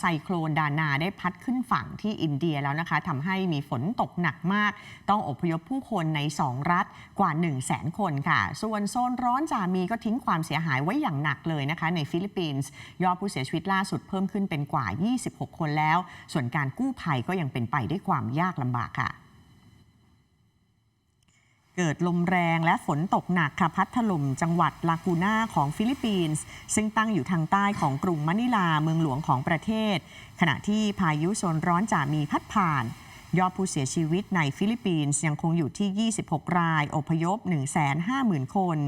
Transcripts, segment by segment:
ไซโครนดานาได้พัดขึ้นฝั่งที่อินเดียแล้วนะคะทำให้มีฝนตกหนักมาก ต้องอพยพผู้คนใน 2 รัฐกว่า 1 0 0 0 0แสนคนค่ะ ส่วนโซนร้อนจามีก็ทิ้งความเสียหายไว้อย่างหนักเลยนะคะ ในฟิลิปปินส์ยอดผู้เสียชีวิตล่าสุดเพิ่มขึ้นเป็นกว่า 26 คนแล้ว ส่วนการกู้ภัยก็ยังเป็นไปด้วยความยากลำบากค่ะ เกิดลมแรงและฝนตกหนักค่ะพัดถล่มจังหวัดลากูน่าของฟิลิปปินส์ ซึ่งตั้งอยู่ทางใต้ของกรุงมะนิลาเมืองหลวงของประเทศ ขณะที่พายุโซนร้อนจะมีพัดผ่าน ยอดผู้เสียชีวิตในฟิลิปปินส์ยังคงอยู่ที่ 26 ราย อพยพ 150,000 คน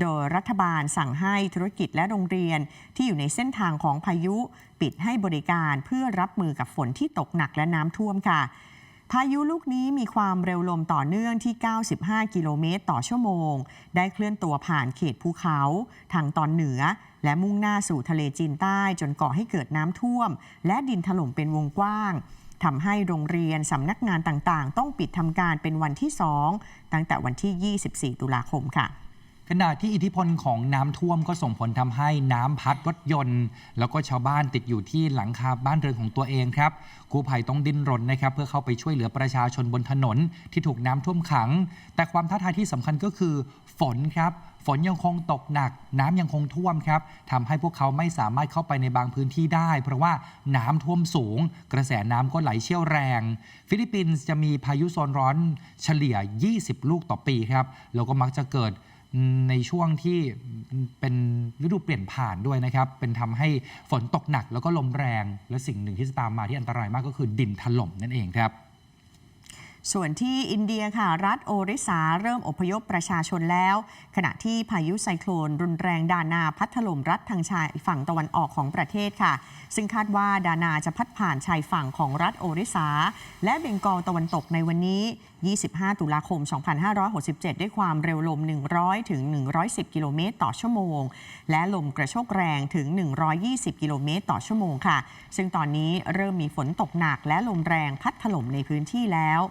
โดยรัฐบาลสั่งให้ธุรกิจและโรงเรียนที่อยู่ในเส้นทางของพายุ ปิดให้บริการเพื่อรับมือกับฝนที่ตกหนักและน้ำท่วมค่ะ พายุลูกนี้มีความเร็วลมต่อเนื่องที่ 95 กิโลเมตรต่อชั่วโมง ได้เคลื่อนตัวผ่านเขตภูเขา ทางตอนเหนือ และมุ่งหน้าสู่ทะเลจีนใต้จนก่อให้เกิดน้ำท่วม และดินถล่มเป็นวงกว้างทำให้โรงเรียนสำนักงานต่างๆ ต้องปิดทำการเป็นวันที่ 2 ตั้งแต่วันที่ 24 ตุลาคมค่ะ ขณะที่อิทธิพลของน้ำท่วมก็ส่งผลทำให้น้ำพัดรถยนต์ แล้วก็ชาวบ้านติดอยู่ที่หลังคาบ้านเรือนของตัวเองครับกู้ภัยต้องดิ้นรนนะครับ เพื่อเข้าไปช่วยเหลือประชาชนบนถนนที่ถูกน้ำท่วมขัง แต่ความท้าทายที่สำคัญก็คือ ฝนครับ ฝนยังคงตกหนัก น้ำยังคงท่วมครับทำให้พวกเขาไม่สามารถเข้าไปในบางพื้นที่ได้ เพราะว่าน้ำท่วมสูง กระแสน้ำก็ไหลเชี่ยวแรง ฟิลิปปินส์จะมีพายุโซนร้อนเฉลี่ย 20 ลูกต่อปีครับแล้วก็มักจะเกิด ในช่วงที่เป็นฤดูเปลี่ยนผ่านด้วยนะครับ เป็นทำให้ฝนตกหนักแล้วก็ลมแรง และสิ่งหนึ่งที่จะตามมาที่อันตรายมากก็คือดินถล่มนั่นเองครับ ส่วนที่อินเดียค่ะ รัฐโอริสาเริ่มอพยพประชาชนแล้ว ขณะที่พายุไซโคลน รุนแรงดานาพัดถล่มรัฐทางชายฝั่งตะวันออกของประเทศค่ะ ซึ่งคาดว่าดานาจะพัดผ่านชายฝั่งของรัฐโอริสา และเบงกอลตะวันตกในวันนี้ 25 ตุลาคม 2567 ด้วยความเร็วลม 100 ถึง 110 กิโลเมตรต่อชั่วโมง และลมกระโชกแรงถึง 120 กิโลเมตรต่อชั่วโมงค่ะ ซึ่งตอนนี้เริ่มมีฝนตกหนักและลมแรงพัดถล่มในพื้นที่แล้ว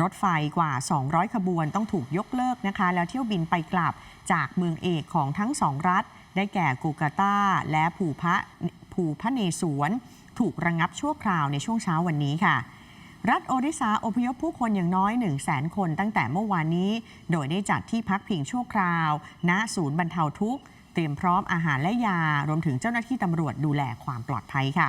รถไฟกว่า 200 ขบวนต้องถูกยกเลิกนะคะ แล้วเที่ยวบินไปกลับจากเมืองเอกของทั้งสองรัฐ ได้แก่กูกาตาและภูพระภูพระเนศวรถูกระงงับชั่วคราวในช่วงเช้าวันนี้ค่ะรัฐโอริสาอพยพผู้คนอย่างน้อย 1 0 0 0 0แสนคนตั้งแต่เมื่อวานนี้ โดยได้จัดที่พักพิงชั่วคราว ณ ศูนย์บรรเทาทุกข์ เตรียมพร้อมอาหารและยา รวมถึงเจ้าหน้าที่ตำรวจดูแลความปลอดภัยค่ะ